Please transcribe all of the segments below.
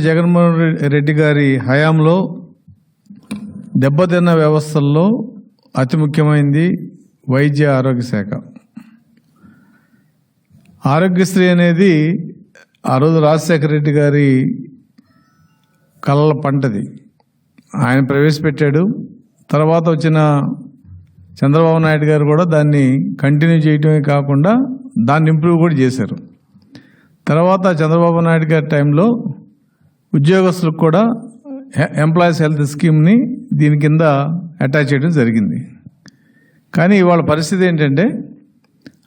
జగన్మోహన్ రెడ్డి గారి హయాంలో దెబ్బతిన్న వ్యవస్థల్లో అతి ముఖ్యమైనది వైద్య ఆరోగ్య శాఖ. ఆరోగ్యశ్రీ అనేది ఆ రోజు రాజశేఖర రెడ్డి గారి కళ్ళ పంటది. ఆయన ప్రవేశపెట్టాడు. తర్వాత వచ్చిన చంద్రబాబు నాయుడు గారు కూడా దాన్ని కంటిన్యూ చేయటమే కాకుండా దాన్ని ఇంప్రూవ్ కూడా చేశారు. తర్వాత చంద్రబాబు నాయుడు గారి టైంలో ఉద్యోగస్తులకు కూడా ఎంప్లాయీస్ హెల్త్ స్కీమ్ని దీని కింద అటాచ్ చేయడం జరిగింది. కానీ ఇవాళ పరిస్థితి ఏంటంటే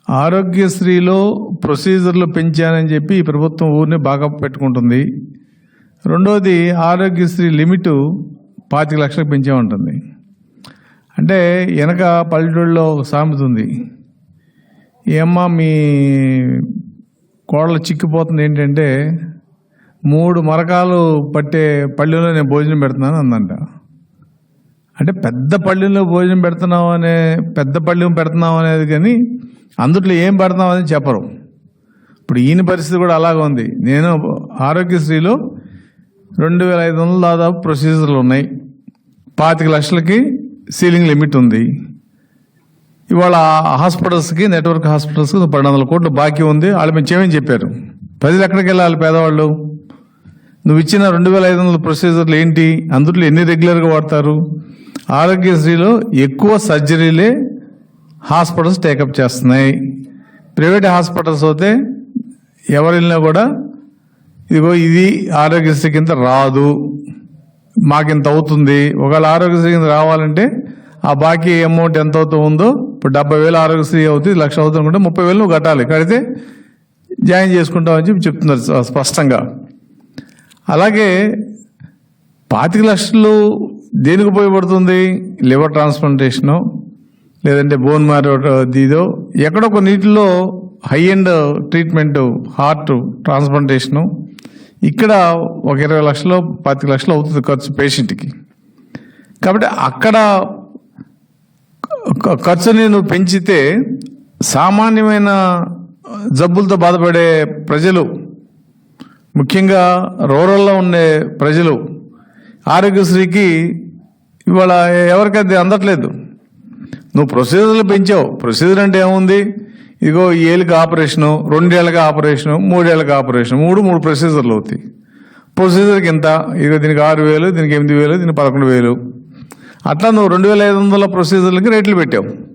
ఆరోగ్యశ్రీలో ప్రొసీజర్లు పెంచానని చెప్పి ఈ ప్రభుత్వం ఊరిని బాగా పెట్టుకుంటుంది. రెండోది ఆరోగ్యశ్రీ లిమిటు పాతిక లక్షలకు పెంచామంటుంది అంటే వెనక పల్లెటూళ్ళలో ఒక సామెత ఉంది. ఏమ్మా మీ కోడలు చిక్కిపోతుంది ఏంటంటే మూడు మరకాలు పట్టే పళ్ళెంలో నేను భోజనం పెడుతున్నాను అందంట అంటే పెద్ద పళ్ళెంలో భోజనం పెడుతున్నాం అనే పెద్ద పళ్ళెం పెడుతున్నాం అనేది కానీ అందుట్లో ఏం పెడుతున్నాం అని చెప్పరు. ఇప్పుడు ఈయన పరిస్థితి కూడా అలాగే ఉంది. నేను ఆరోగ్యశ్రీలో రెండు వేల ఐదు వందల దాదాపు ప్రొసీజర్లు ఉన్నాయి. పాతిక లక్షలకి సీలింగ్ లిమిట్ ఉంది. ఇవాళ హాస్పిటల్స్కి నెట్వర్క్ హాస్పిటల్స్కి పన్నెండు వందల కోట్లు బాకీ ఉంది. వాళ్ళు మేము చేయమని చెప్పారు. ప్రజలు ఎక్కడికి వెళ్ళాలి పేదవాళ్ళు? నువ్వు ఇచ్చిన రెండు వేల ఐదు వందల ప్రొసీజర్లు ఏంటి? అందులో ఎన్ని రెగ్యులర్గా వాడతారు? ఆరోగ్యశ్రీలో ఎక్కువ సర్జరీలే హాస్పిటల్స్ టేకప్ చేస్తున్నాయి. ప్రైవేట్ హాస్పిటల్స్ అయితే ఎవరు వెళ్ళినా కూడా ఇదిగో ఇది ఆరోగ్యశ్రీ కింద రాదు. మాకింత అవుతుంది. ఒకవేళ ఆరోగ్యశ్రీ కింద రావాలంటే ఆ బాకీ అమౌంట్ ఎంత అవుతుందో ఇప్పుడు డెబ్బై వేలు ఆరోగ్యశ్రీ అవుతుంది లక్ష అవుతుంది అనుకుంటే ముప్పై వేలు నువ్వు కట్టాలి. కడితే జాయిన్ చేసుకుంటామని చెప్పి చెప్తున్నారు స్పష్టంగా. అలాగే పాతిక లక్షలు దేనికి ఉపయోగపడుతుంది? లివర్ ట్రాన్స్ప్లాంటేషను లేదంటే బోన్ మ్యారో దీదో ఎక్కడో కొన్నిటిలో high end treatment heart transplantation ఇక్కడ ఒక ఇరవై లక్షలు పాతిక లక్షలు అవుతుంది ఖర్చు పేషెంట్కి. కాబట్టి అక్కడ ఖర్చు నేను పెంచితే సామాన్యమైన జబ్బులతో బాధపడే ప్రజలు ముఖ్యంగా రూరల్లో ఉండే ప్రజలు ఆరోగ్యశ్రీకి ఇవాళ ఎవరికది అందట్లేదు? నువ్వు ప్రొసీజర్లు పెంచావు. ప్రొసీజర్ అంటే ఏముంది? ఇదిగో ఈ ఏళ్ళకి ఆపరేషను రెండేళ్ళకి ఆపరేషను మూడేళ్ళకి ఆపరేషన్ మూడు మూడు ప్రొసీజర్లు అవుతాయి. ప్రొసీజర్కి ఎంత? ఇదిగో దీనికి ఆరు వేలు దీనికి ఎనిమిది వేలు దీనికి పదకొండు వేలు. అట్లా నువ్వు రెండు వేల ఐదు వందల ప్రొసీజర్లకి రేట్లు పెట్టావు.